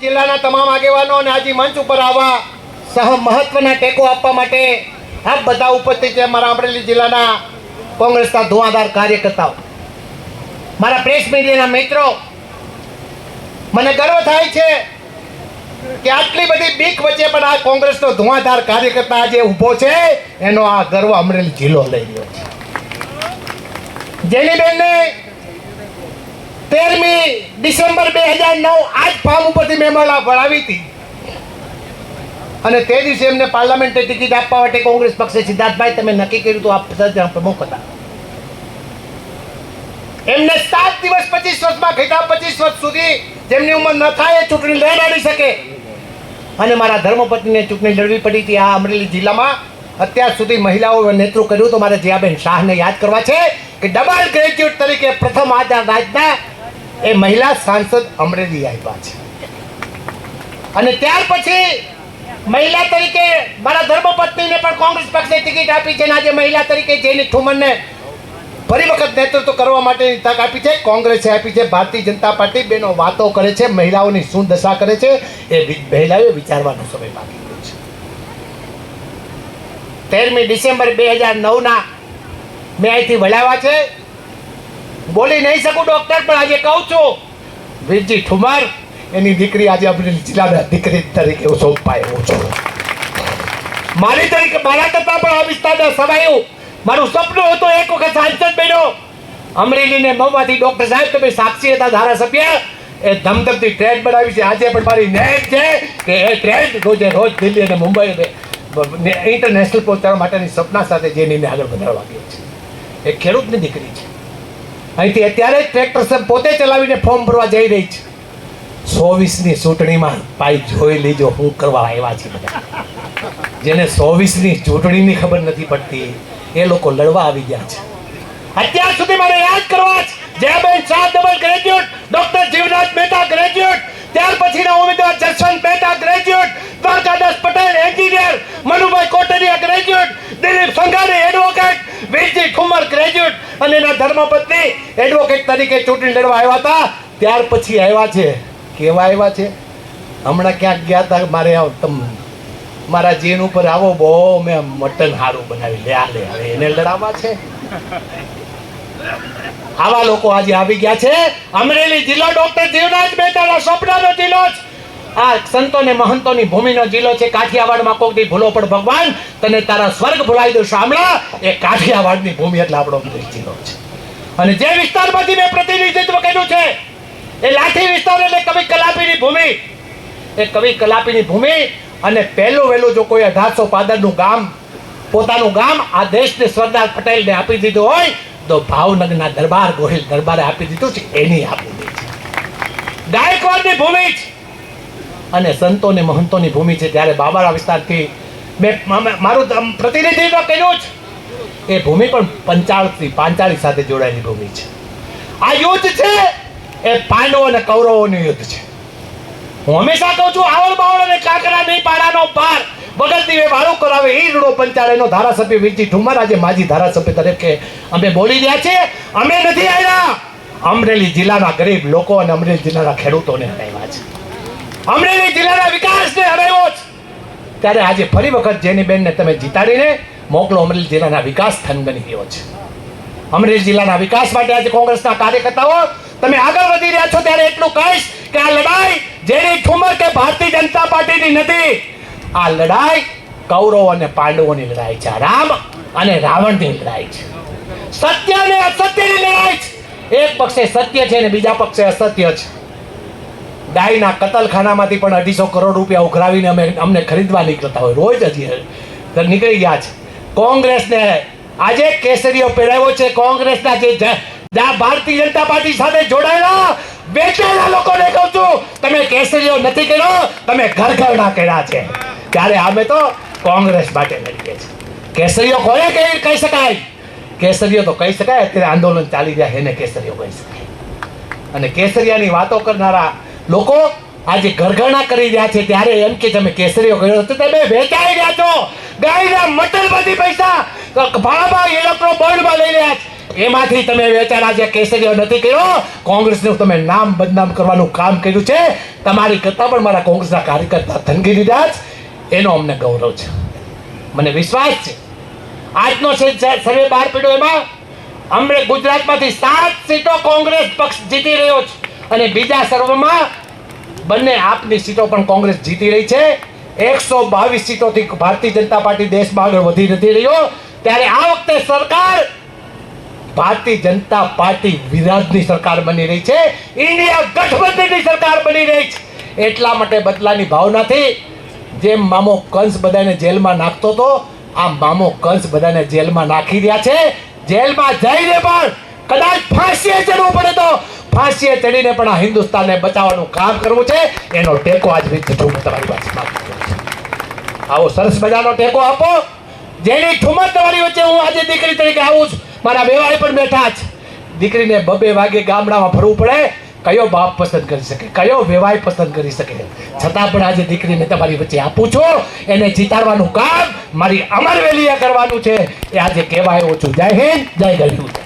જિલ્લાના તમામ આગેવાનો અને આજે મંચ ઉપર આવવા સહ મહત્વના ટેકો આપવા માટે આપ બધા ઉપસ્થિત છે મારા અમરેલી જિલ્લાના કોંગ્રેસના ધુઆધાર કાર્યકર્તાઓ. મારા પ્રેસ મીડિયાના મિત્રો, મને ગર્વ થાય છે કે આટલી બધી બીક વચ્ચે પણ આ કોંગ્રેસનો ધુઆધાર કાર્યકર્તા આજે ઊભો છે, એનો આ ગર્વ અમરેલી જિલ્લો લઈ રહ્યો છે. જેની બેનને તેરમી ડિસેમ્બર બે હજાર નવ આ જ ફાર્મ ઉપરથી મેં ભણાવી હતી. અને તે દિવસે એમને પાર્લામેન્ટે ટિકિટ આપવા માટે કોંગ્રેસ પક્ષે સિદ્ધાર્થભાઈ, તમે નક્કી કર્યું તો આપ પ્રમુખ હતા. એમને સાત દિવસ પચીસ વર્ષમાં ખીતા પચીસ વર્ષ સુધી જેમની ઉંમર ન થાય એ ચૂંટણી લડાડી શકે. અને મારા ધર્મપત્નીને ચૂંટણી લડવી પડી હતી આ અમરેલી જિલ્લામાં. અત્યાર સુધી મહિલાઓએ નેતૃત્વ કર્યું તો મારે જયાબેન શાહને યાદ કરવા છે કે ડબલ ગ્રેજ્યુએટ તરીકે પ્રથમ આધાર રાજના એ મહિલા સાંસદ અમરેલી આવ્યા છે. અને ત્યાર પછી મહિલા તરીકે મારા ધર્મપત્નીને પણ કોંગ્રેસ પક્ષે ટિકિટ આપી છે અને આજે મહિલા તરીકે જેની ઠુમરને ફરી વખત નેતૃત્વ કરવા માટેની તક આપી છે. કોંગ્રેસે આપી છે. ભારતીય જનતા પાર્ટી બેનો વાતો કરે છે, મહિલાઓની શું દશા કરે છે એ મહિલાઓએ વિચારવાનો સમય બાકી ગયો છે. તેરમી ડિસેમ્બર બે હજાર નવના મેં અહીંથી વળાવ્યા છે. બોલી નહીં શકું ડોક્ટર પણ આજે કહું છું. વીરજી ઠુમર, એની દીકરી આજે અમરેલી જિલ્લાના દીકરી તરીકે હું સોંપાયો છું. મારી તરીકે મારા કરતા પણ આ વિસ્તારના સમાયું મારું સપનું હતું એક વખત સાંસદ બન્યો. અમરેલીને મહુમાંથી ડોક્ટર સાહેબ, તમે સાક્ષી હતા ધારાસભ્ય. એ ધમધમતી ટ્રેન બનાવી છે. આજે પણ મારી નેટ છે કે એ ટ્રેન રોજે રોજ દિલ્હી અને મુંબઈ ઇન્ટરનેશનલ પહોંચાડવા માટેની સપના સાથે જેની આગળ વધારવા ગઈ છે. એ ખેડૂતની દીકરી છે. અહીંથી અત્યારે જ ટ્રેક્ટર સાહેબ પોતે ચલાવીને ફોર્મ ભરવા જઈ રહી છે. ચોવીસની ચૂંટણીમાં ભાઈ જોઈ લેજો, હું કરવા આવ્યા છે બધા. જેને ચોવીસની ચૂંટણીની ખબર નથી પડતી, એ લોકો લડવા આવી ગયા છે. અત્યાર સુધી મારે યાદ કરવા Jayaben Shah double graduate doctor Jivraj Mehta graduate ત્યાર પછીના ઉમેદવાર Jaswant Mehta graduate Dwarkadas Patel engineer Manubhai Kotariya graduate Dilip Sanghari advocate Virji Thummar graduate અને એના ધર્મપત્ની એડવોકેટ તરીકે ચૂંટણી લડવા આવ્યા હતા. ત્યાર પછી આવ્યા છે. કેવા આવ્યા છે? હમણાં ક્યાંક ગયા હતા, મારે મારા જીન ઉપર આવો બહુ મેં મટન હારું બનાવી, લે, આ, લે હવે એને લડાવવા છે. આવા લોકો આજે આવી ગયા છે. અમરેલી જિલ્લો ડોક્ટર જીવરાજ મહેતાના સ્વપ્નનો જિલ્લો છે આ સંતો ને મહંતોની ભૂમિનો જિલ્લો છે. કાઠિયાવાડમાં કોકની ભૂલો પણ ભગવાન, તને તારા સ્વર્ગ ભૂલાઈ દઉં શામળા. એ કાઠિયાવાડની ભૂમિ એટલે આપણો જિલ્લો છે. અને જે વિસ્તારમાંથી મેં પ્રતિનિધિત્વ કર્યું છે, એ લાઠી વિસ્તાર એટલે કવિ કલાપીની ભૂમિ. એ કવિ કલાપીની ભૂમિ અને પહેલું વહેલું જો કોઈ અઢારસો પાદરનું ગામ, પોતાનું ગામ આ દેશને સરદાર પટેલને આપી દીધું હોય, તો ભાવનગરના દરબાર, ગોહિલ દરબારે આપી દીધું છે. એની આપી દીધી ગાયકવાડની ભૂમિ છે અને સંતો ને મહંતોની ભૂમિ છે ત્યારે બાબારા વિસ્તારથી મેં મારું પ્રતિનિધિત્વ કર્યું છે એ ભૂમિ પણ પંચાળથી પાંચાળી સાથે જોડાયેલી ભૂમિ છે. આ યુદ્ધ છે, એ પાંડવો અને કૌરવોનું યુદ્ધ છે. હું હંમેશા કહું છું આવળ બાવળ અને કાકરા નહીં પાડાનો પાર. વગર દીવે વારો કરાવે એ રૂડો પંચાળેનો ધારાસભ્ય વીરજી ઠુમર આજે માજી ધારાસભ્ય તરીકે અમે બોલી રહ્યા છે અમે નથી આવ્યા. અમરેલી જિલ્લાના ગરીબ લોકો અને અમરેલી જિલ્લાના ખેડૂતોને અમરેલી જિલ્લાના વિકાસને હરાવ્યો છે. ત્યારે આજે ફરી વખત જેની બેનને તમે જીતાડીને મોકલો અમરેલી જિલ્લાના વિકાસ થન બની ગયો છે. અમરેલી જિલ્લાના વિકાસ માટે આજે કોંગ્રેસના કાર્યકર્તાઓ, તમે આગળ વધી રહ્યા છો ત્યારે એટલું કહીશ કે આ લડાઈ જેની ઠુમર કે ભારતીય જનતા પાર્ટીની નથી. આ લડાઈ કૌરવો અને પાંડવોની લડાઈ છે રામ અને રાવણની લડાઈ છે. સત્ય અને અસત્યની લડાઈ છે. એક પક્ષે સત્ય છે અને બીજા પક્ષે અસત્ય છે. ગાયના કતલખાનામાંથી પણ અઢીસો કરોડ રૂપિયા ઉઘરાવીને અમે અમને ખરીદવા નીકળતા હોય, રોજ હજી નીકળી ગયા છે. કોંગ્રેસને આજે કેસરીઓ પહેરાવ્યો છે. કોંગ્રેસના જે ભારતીય જનતા પાર્ટી સાથે જોડાયેલા બેચેલા લોકોને કહું છું, તમે કેસરીઓ નથી કર્યો, તમે ઘર ઘરના કર્યા છે. ત્યારે અમે તો કોંગ્રેસ માટે લડીએ છીએ. કેસરીઓ કોને કહી કહી શકાય? કેસરીઓ તો કહી શકાય, અત્યારે આંદોલન ચાલી રહ્યા એને કેસરીઓ કહી શકાય. અને કેસરિયાની વાતો કરનારા લોકો આજે ગરગણા કરી રહ્યા છે. ત્યારે એમ કે તમે કેસરીઓ કર્યો તો તમે વેચાઈ રહ્યા છો. ગાયના મટન બધી પૈસા. ભાડામાં ઇલેક્ટ્રો બોર્ડમાં લઈ રહ્યા છે. એમાંથી તમે વેચારા જે કેસરીઓ નથી કર્યો. કોંગ્રેસનું તમે નામ બદનામ કરવાનું કામ કર્યું છે. તમારી કરતાં પણ મારા કોંગ્રેસના કાર્યકર્તા ધનગી લીધા જ એનો અમને ગૌરવ છે. મને વિશ્વાસ છે. આજનો સર્વે બહાર પડ્યો એમાં, અમને ગુજરાતમાંથી સાત સીટો કોંગ્રેસ પક્ષ જીતી રહ્યો છે. અને બીજા સર્વમાં બંને આપની સીટો પણ કોંગ્રેસ જીતી રહી છે. એકસો બાવીસ સીટોથી ભારતીય જનતા પાર્ટી દેશમાં આગળ વધી નથી રહ્યો. ત્યારે આ વખતે સરકાર ભારતીય જનતા પાર્ટી વિરાજની સરકાર બની રહી છે. ઇન્ડિયા ગઠબંધનની સરકાર બની રહી છે. એટલા માટે બદલાની ભાવનાથી જેમ મામો કંસ બધાને જેલમાં નાખતો હતો આ મામો કંસ બધાને જેલમાં નાખી રહ્યા છે. જેલમાં જઈને પણ કદાચ ફાંસીએ ચડવું પડે તો ફાંસીએ ચડીને પણ આ હિન્દુસ્તાનને બચાવવાનું કામ કરવું છે. એનો ટેકો આજ રીતે હું તમારી પાસે આવો સરસ મજાનો ટેકો આપો. જેની ઠુમત તમારી વચ્ચે હું આજે દીકરી તરીકે આવું છું. મારા વેવાળી પણ બેઠા છે દીકરીને બબે વાગે ગામડામાં ફરવું પડે. કયો બાપ પસંદ કરી શકે? કયો વેવાય પસંદ કરી શકે? છતાં પણ આજે દીકરીને તમારી વચ્ચે આપું છું. એને જીતાડવાનું કામ મારી અમરવેલીએ કરવાનું છે. એ આજે કહેવાય ઓછું. જય હિન્દ, જય ગઢ